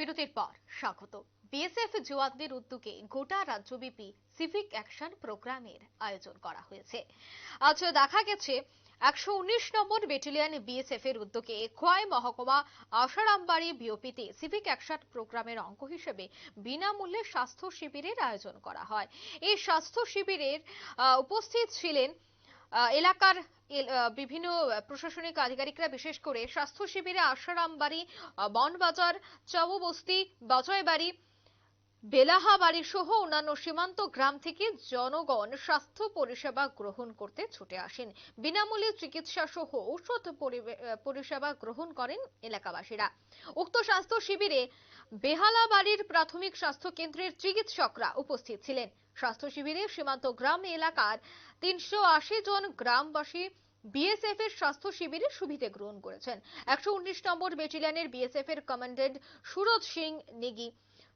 বিরতির পর স্বাগত। বিএসএফ জওয়ানদের উদ্যোগে গোটা রাজ্যব্যাপী সিভিক অ্যাকশন প্রোগ্রামের আয়োজন করা হয়েছে। আজ দেখা গেছে, একশো উনিশ নম্বর ব্যাটালিয়ন বিএসএফ এর উদ্যোগে খোয়াই মহকুমা আশারামবাড়ি বিওপিতে সিভিক অ্যাকশন প্রোগ্রামের অঙ্গ হিসেবে বিনামূল্যে স্বাস্থ্য শিবিরের আয়োজন করা হয়। এই স্বাস্থ্য শিবিরের উপস্থিত ছিলেন এলাকার বিভিন্ন প্রশাসনিক আধিকারিকরা বিশেষ করে স্বাস্থ্য শিবিরে আশারামবাড়ি বনবাজার চৌবস্তি বাজয়বাড়ি বেলাহাবাড়ি সহ অন্যান্য সীমান্ত গ্রাম থেকে জনগণ স্বাস্থ্য পরিষেবা গ্রহণ করতে ছুটে আসেন। বিনামূল্যে চিকিৎসা সহ ঔষধ পরিষেবা গ্রহণ করেন এলাকাবাসীরা। উক্ত স্বাস্থ্য শিবিরে বেহালাবাড়ির প্রাথমিক স্বাস্থ্য কেন্দ্রের চিকিৎসকরা উপস্থিত ছিলেন। স্বাস্থ্য শিবিরে সীমান্ত গ্রাম এলাকার তিনশো আশি জন গ্রামবাসী বিএসএফ এর স্বাস্থ্য শিবিরে সুবিধে গ্রহণ করেছেন। একশো উনিশ নম্বর ব্যাটালিয়নের বিএসএফ এর কমান্ডেন্ট সুরজ সিং নেগি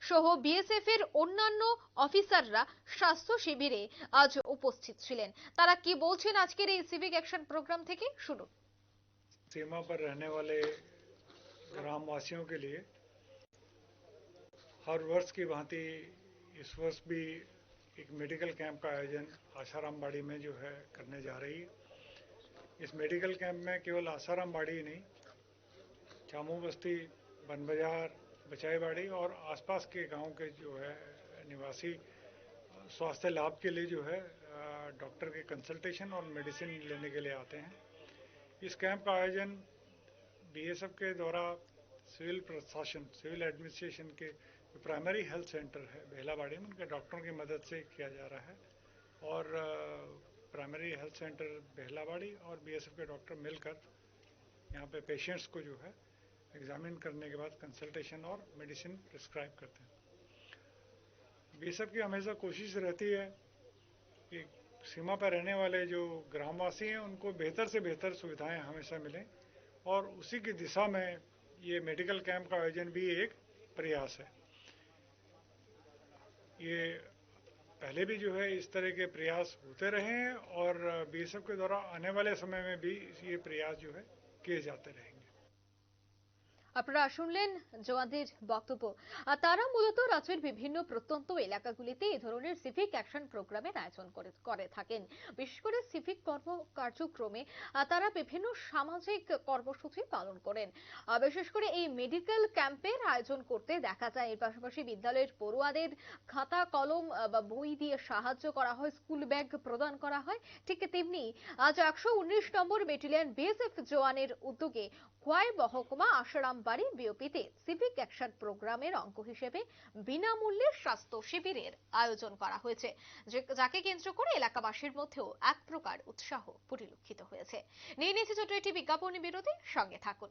সহ বিএসএফ এর অন্যান্য অফিসাররা স্বাস্থ্য শিবিরে আজ উপস্থিত ছিলেন তারা কি বলছেন আজকের এই সিভিক অ্যাকশন প্রোগ্রাম থেকে শুনুন सीमा पर रहने वाले ग्रामवासियों के लिए हर वर्ष की भांति इस वर्ष भी एक मेडिकल कैंप का आयोजन आसाराम बाड़ी में जो है करने जा रही है इस मेडिकल कैंप में केवल आसाराम बाड़ी ही नहीं चामू बस्ती बन बाजार बचाईबाड़ी और आसपास के गाँव के जो है, निवासी स्वास्थ्य लाभ के लिए जो है डॉक्टर के कंसल्टेशन और मेडिसिन लेने के लिए आते हैं। इस कैंप का आयोजन बीएसएफ के द्वारा सिविल प्रशासन सिविल एडमिनिस्ट्रेशन के प्राइमरी हेल्थ सेंटर है, बेलाबाड़ी में। उनके डॉक्टरों की मदद से किया जा रहा है। और प्राइमरी हेल्थ सेंटर बेहलाबाड़ी और बीएसएफ के डॉक्टर मिलकर यहाँ पे पेशेंट्स को जो है एग्जामिन करने के बाद कंसल्टेशन और मेडिसिन प्रिस्क्राइब करते हैं। बीएसएफ की हमेशा कोशिश रहती है कि सीमा पर रहने वाले जो ग्रामवासी हैं, उनको बेहतर से बेहतर सुविधाएँ हमेशा मिलें और उसी की दिशा में ये मेडिकल कैंप का आयोजन भी एक प्रयास है। ये पहले भी जो है इस तरह के प्रयास होते रहे हैं और बीएसएफ के द्वारा आने वाले समय में भी ये प्रयास जो है किए जाते रहेंगे। আপনারা শুনলেন জওয়ানদের বক্তব্য। আর তারা মূলত রাজ্যের বিভিন্ন প্রত্যন্ত এলাকাগুলিতে এই ধরনের সিভিক অ্যাকশন প্রোগ্রামের আয়োজন করে করে থাকেন। বিশেষ করে সিভিক কর্ম কার্যক্রমে তারা বিভিন্ন সামাজিক কর্মসূচি পালন করেন। বিশেষ করে এই মেডিকেল ক্যাম্পের আয়োজন করতে দেখা যায়, এর পাশাপাশি বিদ্যালয়ের পড়ুয়াদের খাতা, কলম বা বই দিয়ে সাহায্য করা হয় স্কুল ব্যাগ প্রদান করা হয়। ঠিক তেমনি আজ একশো উনিশ নম্বর ব্যাটালিয়ন বিএসএফ জওয়ানের উদ্যোগে খোয়াই মহকুমা আশারাম বাড়ি বিওপিতে সিভিক অ্যাকশন প্রোগ্রামের অঙ্গ হিসেবে বিনামূল্যে স্বাস্থ্য শিবিরের আয়োজন করা হয়েছে যাকে কেন্দ্র করে এলাকাবাসীর মধ্যেও এক প্রকার উৎসাহ পরিলক্ষিত হয়েছে। নিয়ে নিয়েছে ছোট একটি বিজ্ঞাপনী বিরতি, সঙ্গে থাকুন।